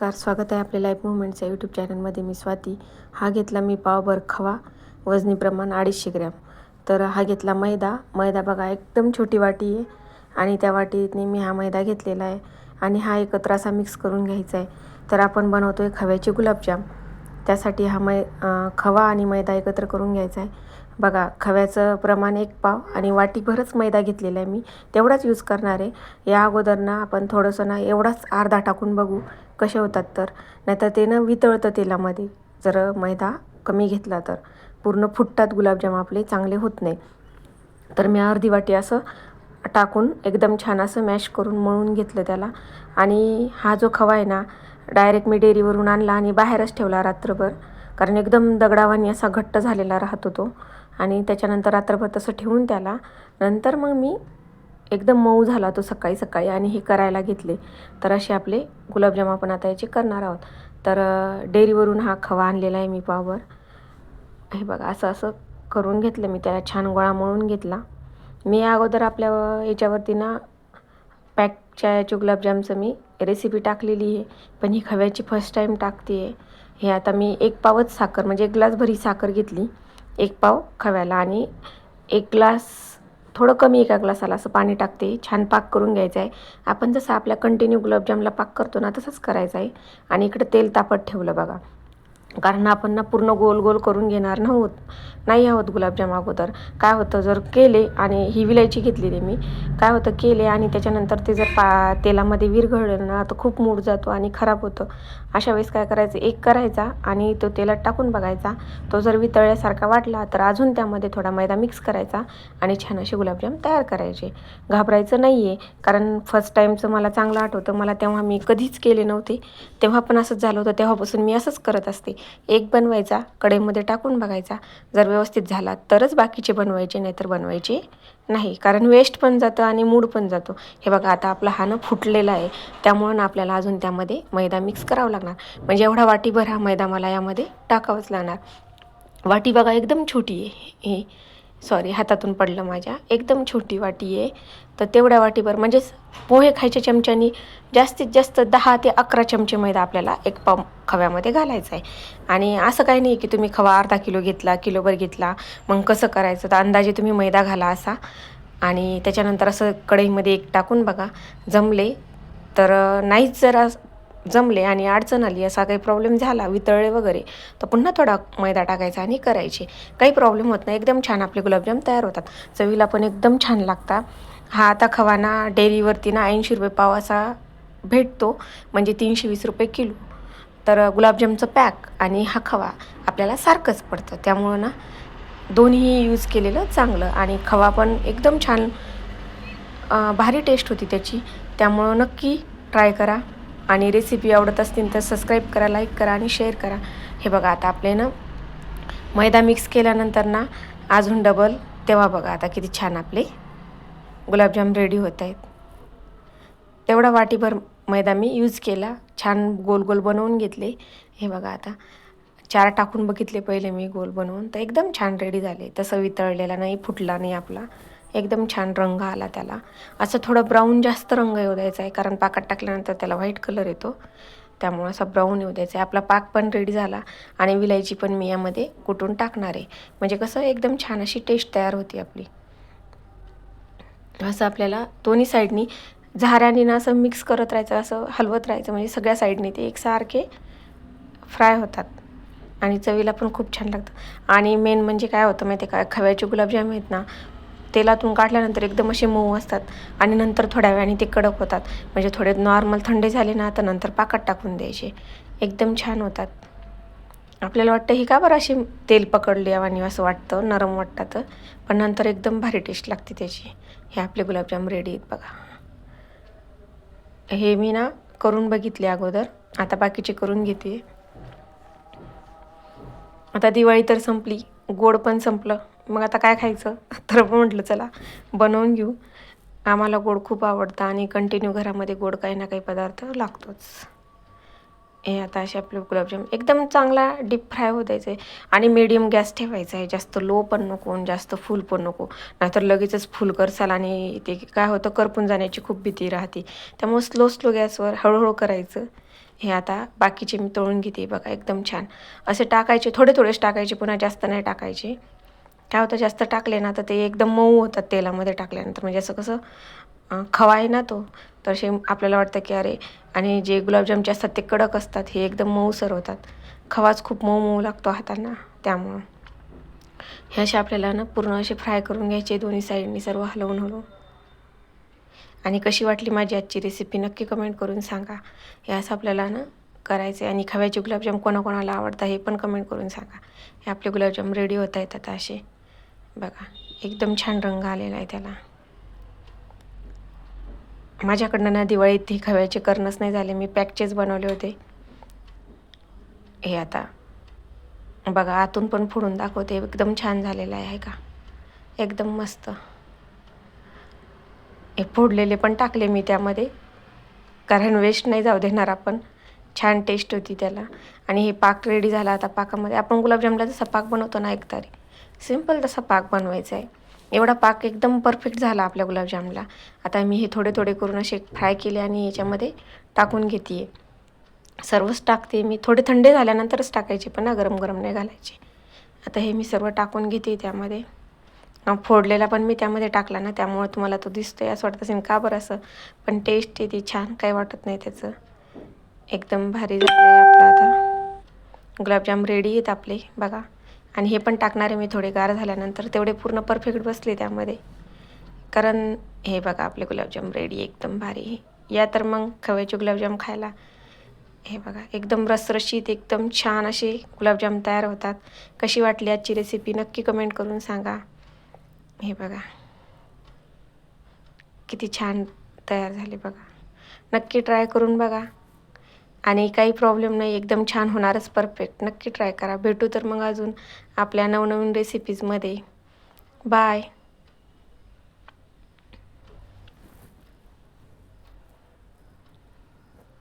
नमस्कार स्वागत आहे आपल्या लाईफ मुवमेंटच्या यूट्यूब चॅनलमध्ये मी स्वाती. हा घेतला मी पावभर खवा वजनी प्रमाण अडीचशे ग्रॅम. तर हा घेतला मैदा. मैदा बघा एकदम छोटी वाटी आहे आणि त्या वाटीने मी हा मैदा घेतलेला आहे आणि हा एकत्र असा मिक्स करून घ्यायचा आहे. तर आपण बनवतो आहे खव्याचे गुलाबजाम. त्यासाठी हा मै खवा आणि मैदा एकत्र करून घ्यायचा आहे. बघा खव्याचं प्रमाण एक पाव आणि वाटीभरच मैदा घेतलेला आहे मी. तेवढाच यूज करणार आहे. या अगोदर ना आपण थोडंसं ना एवढाच अर्धा टाकून बघू. कसे होतात तर? नाहीतर ते ना वितळतं तेलामध्ये. जर मैदा कमी घेतला तर. पूर्ण फुटतात गुलाबजाम आपले चांगले होत नाही. तर मी अर्धी वाटी असं टाकून एकदम छान असं मॅश करून मळून घेतलं त्याला. आणि हा जो खवा आहे ना डायरेक्ट मी डेअरीवरून आणला आणि बाहेरच ठेवला रात्रभर. कारण एकदम दगडावानी असा घट्ट झालेला राहतो तो. आणि त्याच्यानंतर रात्रभर तसं ठेवून त्याला. नंतर मग मी एकदम मऊ झाला तो सकाळी सकाळी आणि हे करायला घेतले. तर असे आपले गुलाबजाम आपण आता याचे करणार आहोत. तर डेअरीवरून हा खवा आणलेला आहे मी पावर हे बघा असं असं करून घेतलं मी. त्याला छान गोळा मळून घेतला. मी अगोदर आपल्या याच्यावरती ना पॅकच्या याच्या गुलाबजामचं मी रेसिपी टाकलेली आहे. पण ही खव्याची फर्स्ट टाईम टाकते आहे हे आता मी एक पावच साखर म्हणजे एक ग्लास भरी साखर घेतली. एक पाव खव्याला आणि एक ग्लास थोडं कमी एका ग्लासाला असं पाणी टाकते. छान पाक करून घ्यायचं आहे. आपण जसं आपल्या कंटिन्यू गुलाबजामला पाक करतो ना तसंच करायचं आहे. आणि इकडं तेल तापत ठेवलं बघा. कारण आपण ना पूर्ण गोल गोल करून घेणार नव्हत. नाही आहोत गुलाबजाम अगोदर. काय होतं जर केले आणि ही विलायची घेतलेली मी काय होतं केले आणि त्याच्यानंतर ते जर पा तेलामध्ये विरघळलं ना तर खूप मूड जातो आणि खराब होतं. अशा वेळेस काय करायचं एक करायचा आणि तो तेलात टाकून बघायचा. तो जर वितळल्यासारखा वाटला तर अजून त्यामध्ये थोडा मैदा मिक्स करायचा आणि छान असे गुलाबजाम तयार करायचे. घाबरायचं नाही आहे कारण फर्स्ट टाईमचं मला चांगलं आठवतं. मला तेव्हा मी कधीच केले नव्हते. तेव्हा पण असंच झालं होतं. तेव्हापासून मी असंच करत असते. एक बनवायचा कढईमध्ये टाकून बघायचा. जर व्यवस्थित झाला तरच बाकीचे बनवायचे नाहीतर बनवायचे नाही. कारण वेस्ट पण जातं आणि मूड पण जातो. हे बघा आता आपला हा ना फुटलेला आहे. त्यामुळं ना आपल्याला अजून त्यामध्ये मैदा मिक्स करावा लागणार. म्हणजे एवढा वाटीभर हा मैदा मला यामध्ये टाकावाच लागणार. वाटी बघा एकदम छोटी आहे हे. सॉरी हातातून पडलं माझ्या. एकदम छोटी वाटी आहे. तर तेवढ्या वाटीभर म्हणजेच पोहे खायच्या चमच्यानी जास्तीत जास्त दहा ते अकरा चमचे मैदा आपल्याला एक पाव खव्यामध्ये घालायचा आहे. आणि असं काही नाही की तुम्ही खवा अर्धा किलो घेतला किलोभर घेतला मग कसं करायचं? तर अंदाजे तुम्ही मैदा घाला असा. आणि त्याच्यानंतर असं कढईमध्ये एक टाकून बघा. जमले तर नाहीच जरा जमले आणि अडचण आली असा काही प्रॉब्लेम झाला वितळले वगैरे तर पुन्हा थोडा मैदा टाकायचा आणि करायचे. काही प्रॉब्लेम होत नाही एकदम छान आपले गुलाबजाम तयार होतात. चवीला पण एकदम छान लागतात. हा आता खवाना डेअरीवरती ना ऐंशी रुपये पाव असा भेटतो म्हणजे तीनशे वीस रुपये किलो. तर गुलाबजामचं पॅक आणि हा खवा आपल्याला सारखंच पडतं. त्यामुळं ना दोन्ही यूज केलेलं चांगलं आणि खवा पण एकदम छान भारी टेस्ट होती त्याची. त्यामुळं नक्की ट्राय करा. आणि रेसिपी आवडत असतील तर सबस्क्राईब करा लाईक करा आणि शेअर करा. हे बघा आता आपले ना मैदा मिक्स केल्यानंतर ना अजून डबल तेव्हा बघा आता किती छान आपले गुलाबजाम रेडी होत आहेत. तेवढा वाटीभर मैदा मी यूज केला. छान गोल गोल बनवून घेतले. हे बघा आता चार टाकून बघितले पहिले मी गोल बनवून. तर एकदम छान रेडी झाले. तसं वितळलेला नाही फुटला नाही आपला. एकदम छान रंग आला त्याला. असं थोडं ब्राऊन जास्त रंग येऊ द्यायचा आहे कारण पाकात टाकल्यानंतर त्याला व्हाईट कलर येतो. त्यामुळं असा ब्राऊन येऊ द्यायचा आहे आपला पाक पण रेडी झाला आणि विलायची पण मी यामध्ये कुटून टाकणार. आहे म्हणजे कसं एकदम छान अशी टेस्ट तयार होती आपली. असं आपल्याला दोन्ही साईडनी झाऱ्याने ना असं मिक्स करत राहायचं असं हलवत राहायचं. म्हणजे सगळ्या साईडनी ते एकसारखे फ्राय होतात. आणि चवीला पण खूप छान लागतं. आणि मेन म्हणजे काय होतं माहिती आहे का? खव्याचे गुलाबजाम आहेत ना तेलातून काढल्यानंतर एकदम असे मऊ असतात आणि नंतर थोड्या वेळाने ते कडक होतात. म्हणजे थोडे नॉर्मल थंडे झाले ना तर नंतर पाकात टाकून द्यायचे. एकदम छान होतात. आपल्याला वाटतं ही का बरं अशी तेल पकडले आणि असं वाटतं नरम वाटतात? पण नंतर एकदम भारी टेस्ट लागते त्याची. हे आपले गुलाबजाम रेडी आहेत बघा. हे मी ना करून बघितले अगोदर. आता बाकीचे करून घेते. आता दिवाळी तर संपली. गोड पण संपलं. मग आता काय खायचं? तर म्हटलं चला बनवून घेऊ. आम्हाला गोड खूप आवडतं आणि कंटिन्यू घरामध्ये गोड काही ना काही पदार्थ लागतोच. हे आता असे आपले गुलाबजाम. एकदम चांगला डीप फ्राय हो द्यायचं आहे आणि मिडियम गॅस ठेवायचा आहे जास्त लो पण नको जास्त फुल पण नको. नाहीतर लगेचच फुल करसाल आणि ते काय होतं करपून जाण्याची खूप भीती राहते. त्यामुळे स्लो स्लो गॅसवर हळूहळू करायचं. हे आता बाकीचे मी तळून घेते बघा. एकदम छान. असे टाकायचे थोडे थोडेच टाकायचे पुन्हा जास्त नाही टाकायचे. काय होतं जास्त टाकले ना तर ते एकदम मऊ होतात तेलामध्ये टाकल्यानंतर. म्हणजे असं कसं खवा आहे ना तो तर असे आपल्याला वाटतं की अरे आणि जे गुलाबजामचे असतात ते कडक असतात हे एकदम मऊसर होतात खवाच खूप मऊ मऊ लागतो हातांना त्यामुळं. हे असे आपल्याला ना पूर्ण असे फ्राय करून घ्यायचे दोन्ही साईडनी सर्व हलवून हलवून. आणि कशी वाटली माझी आजची रेसिपी नक्की कमेंट करून सांगा. हे असं आपल्याला ना करायचं आहे आणि खव्याचे गुलाबजाम कोणाकोणाला आवडतं हे पण कमेंट करून सांगा. हे आपले गुलाबजाम रेडी होता येतात असे. बघा एकदम छान रंग आलेला आहे त्याला. माझ्याकडनं ना दिवाळीत ही खव्याचे करणंच नाही झाले मी पॅकचेच बनवले होते. हे आता बघा आतून पण फोडून दाखवते एकदम छान झालेलं आहे का? एकदम मस्त. हे फोडलेले पण टाकले मी त्यामध्ये कारण वेस्ट नाही जाऊ देणार आपण. छान टेस्ट होती त्याला. आणि हे पाक रेडी झाला आता पाकामध्ये. आपण गुलाबजामला जसा पाक बनवतो ना एकतरी सिंपल तसा पाक बनवायचा आहे. एवढा पाक एकदम परफेक्ट झाला आपल्या गुलाबजामला आता मी हे थोडे थोडे करून असे फ्राय केले आणि याच्यामध्ये टाकून घेते सर्वच टाकते मी. थोडे थंडे झाल्यानंतरच टाकायचे पण ना गरम गरम नाही घालायचे. आता हे मी सर्व टाकून घेते त्यामध्ये. फोडलेला पण मी त्यामध्ये टाकला ना त्यामुळे तुम्हाला तो दिसतो आहे असं वाटत असेल. का बरं असं? पण टेस्ट येते छान काही वाटत नाही त्याचं. एकदम भारी झालं आहे आपलं आता. गुलाबजाम रेडी आहेत आपले बघा. आणि हे पण टाकणार आहे मी थोडे गार झाल्यानंतर. तेवढे पूर्ण परफेक्ट बसले त्यामध्ये. कारण हे बघा आपले गुलाबजाम रेडी एकदम भारी. या तर मग खव्याचे गुलाबजाम खायला. हे बघा एकदम रसरशीत एकदम छान असे गुलाबजाम तयार होतात. कशी वाटली आजची रेसिपी नक्की कमेंट करून सांगा. हे बघा. किती छान तयार झाले बघा. नक्की ट्राय करून बघा. आणि काही प्रॉब्लेम नाही एकदम छान होणारच परफेक्ट नक्की ट्राय करा. भेटू तर मग अजून आपल्या नवनवीन रेसिपीजमध्ये बाय